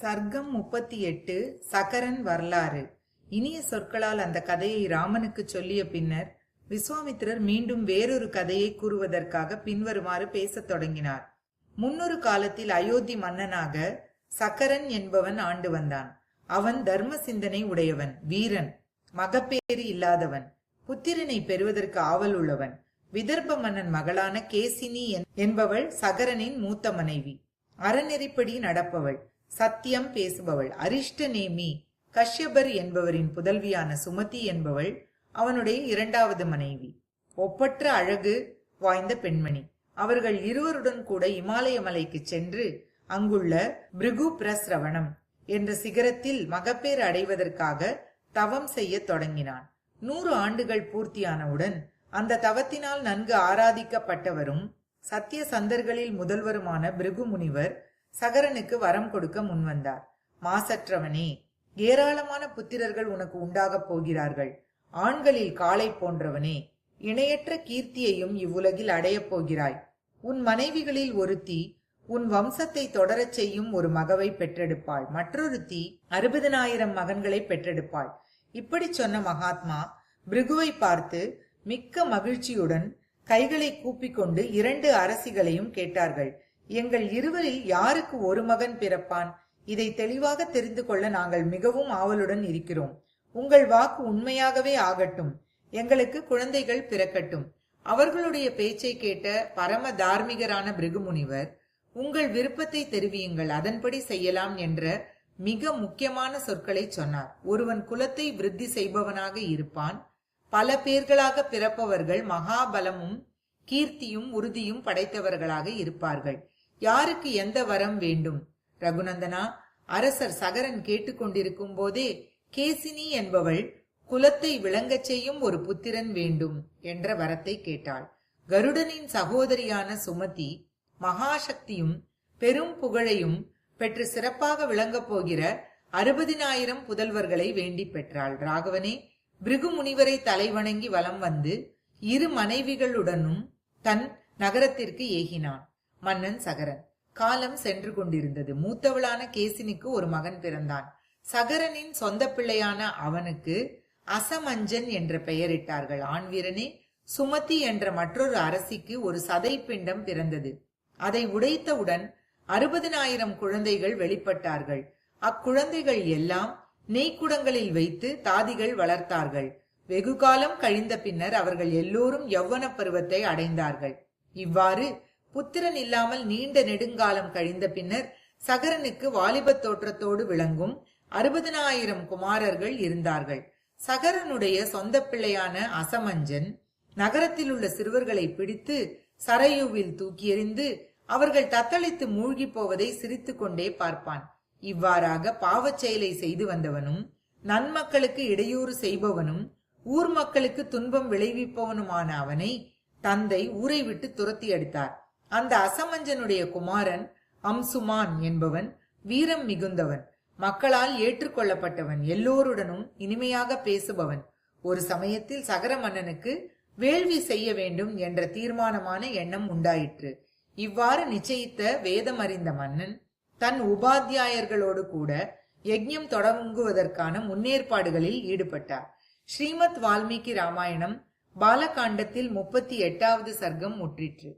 சர்க்கம் முப்பத்தி எட்டு சகரன் வரலாறு. இனிய சொற்களால் அந்த கதையை ராமனுக்கு சொல்லிய பின்னர் விஸ்வாமித்திரர் மீண்டும் வேறொரு கதையை கூறுவதற்காக பின்வருமாறு பேசத் தொடங்கினார். முன்னொரு காலத்தில் அயோத்தி மன்னனாக சக்கரன் என்பவன் ஆண்டு வந்தான். அவன் தர்ம சிந்தனை உடையவன் வீரன் மகப்பேறு இல்லாதவன் புத்திரனை பெறுவதற்கு ஆவல் உள்ளவன் விதர்ப்ப மன்னன் மகளான கேசினி என்பவள் சகரனின் மூத்த மனைவி. அறநெறிப்படி நடப்பவள். சத்தியம் பேசுபவள் அரிஷ்ட நேமி கஷ்யபர் என்பவரின் புதல்வியான சுமதி என்பவள் அவனுடைய இரண்டாவது மனைவி. ஒப்பற்ற அழகு வாய்ந்த பெண்மணி. அவர்கள் இருவருடன் கூட இமாலய மலைக்கு சென்று அங்குள்ள பிருகு பிரஸ்ரவணம் என்ற சிகரத்தில் மகப்பேறு அடைவதற்காக தவம் செய்ய தொடங்கினான். நூறு ஆண்டுகள் பூர்த்தியானவுடன் அந்த தவத்தினால் நன்கு ஆராதிக்கப்பட்டவரும் சத்திய சந்தர்களில் முதல்வருமான பிருகு முனிவர் சகரனுக்கு வரம் கொடுக்க முன்வந்தார் மாசற்றவனே ஏராளமான புத்திரர்கள் உனக்கு உண்டாகப் போகிறார்கள். ஆண்களில் காளை போன்றவனே இணையற்ற கீர்த்தியையும் இவ்வுலகில் அடையப் போகிறாய். உன் மனைவிகளில் ஒருத்தி உன் வம்சத்தை தொடரச் செய்யும் ஒரு மகவை பெற்றெடுப்பாள். மற்றொருத்தி அறுபதனாயிரம் மகன்களை பெற்றெடுப்பாள். இப்படி சொன்ன மகாத்மா பிருகுவை பார்த்து மிக்க மகிழ்ச்சியுடன் கைகளை கூப்பிக்கொண்டு இரண்டு அரசிகளையும் கேட்டார்கள். எங்கள் இருவரில் யாருக்கு ஒரு மகன் பிறப்பான்? இதை தெளிவாக தெரிந்து கொள்ள நாங்கள் மிகவும் ஆவலுடன் இருக்கிறோம். உங்கள் வாக்கு உண்மையாகவே ஆகட்டும். எங்களுக்கு குழந்தைகள் பிறக்கட்டும். அவர்களுடைய பேச்சை கேட்ட பரம தார்மிகரான பிருகுமுனிவர் உங்கள் விருப்பத்தை தெரிவியுங்கள் அதன்படி செய்யலாம் என்ற மிக முக்கியமான சொற்களை சொன்னார். ஒருவன் குலத்தை விருத்தி செய்பவனாக இருப்பான். பல பேர்களாக பிறப்பவர்கள் மகாபலமும் கீர்த்தியும் உறுதியும் படைத்தவர்களாக இருப்பார்கள். யாருக்கு எந்த வரம் வேண்டும்? ரகுநந்தனா அரசர் சகரன் கேட்டுக்கொண்டிருக்கும் போதே கேசினி என்பவள் குலத்தை விளங்கச் செய்யும் ஒரு புத்திரன் வேண்டும் என்ற வரத்தை கேட்டாள். கருடனின் சகோதரியான சுமதி மகாசக்தியும் பெரும் புகழையும் பெற்று சிறப்பாக விளங்கப் போகிற அறுபதினாயிரம் புதல்வர்களை வேண்டி பெற்றாள். ராகவனே பிருகு முனிவரை தலைவணங்கி வலம் வந்து இரு மனைவிகளுடனும் தன் நகரத்திற்கு ஏகினான். மன்னன் சகரன். காலம் சென்று கொண்டிருந்தது. மூத்தவளான கேசினிக்கு ஒரு மகன் பிறந்தான். சகரனின் சொந்த பிள்ளையான அவனுக்கு அசமஞ்சன் என்ற பெயரிட்டார்கள். ஆண்வீரனே சுமதி என்ற மற்றொரு அரசிக்கு ஒரு சதை பிண்டம் பிறந்தது. அதை உடைத்தவுடன் அறுபதனாயிரம் குழந்தைகள் வெளிப்பட்டார்கள். அக்குழந்தைகள் எல்லாம் நெய்க்குடங்களில் வைத்து தாதிகள் வளர்த்தார்கள். வெகு காலம் கழிந்த பின்னர் அவர்கள் எல்லோரும் யௌவன பருவத்தை அடைந்தார்கள். இவ்வாறு புத்திரன் இல்லாமல் நீண்ட நெடுங்காலம் கழிந்த பின்னர் சகரனுக்கு வாலிபத் தோற்றத்தோடு விளங்கும் அறுபதனாயிரம் குமாரர்கள் இருந்தார்கள். சகரனுடைய சொந்த பிள்ளையான அசமஞ்சன் நகரத்தில் உள்ள சிறுவர்களை பிடித்து சரையுவில் தூக்கி எறிந்து அவர்கள் தத்தளித்து மூழ்கி போவதை சிரித்து கொண்டே பார்ப்பான். இவ்வாறாக பாவச் செயலை செய்து வந்தவனும் நன்மக்களுக்கு இடையூறு செய்பவனும் ஊர் மக்களுக்கு துன்பம் விளைவிப்பவனுமான அவனை தந்தை ஊரை விட்டு துரத்தி அடித்தார் அந்த அசமஞ்சனுடைய குமாரன் அம்சுமான் என்பவன் வீரம் மிகுந்தவன் மக்களால் ஏற்றுக்கொள்ளப்பட்டவன் எல்லோருடனும் இனிமையாக பேசுபவன். ஒரு சமயத்தில் சகர மன்னனுக்கு வேள்வி செய்ய வேண்டும் என்ற தீர்மானமான எண்ணம் உண்டாயிற்று. இவ்வாறு நிச்சயித்த வேதம் அறிந்த மன்னன் தன் உபாத்தியாயர்களோடு கூட யஜ்யம் தொடங்குவதற்கான முன்னேற்பாடுகளில் ஈடுபட்டார். ஸ்ரீமத் வால்மீகி ராமாயணம் பாலகாண்டத்தில் முப்பத்தி எட்டாவது சர்க்கம் முற்றிற்று.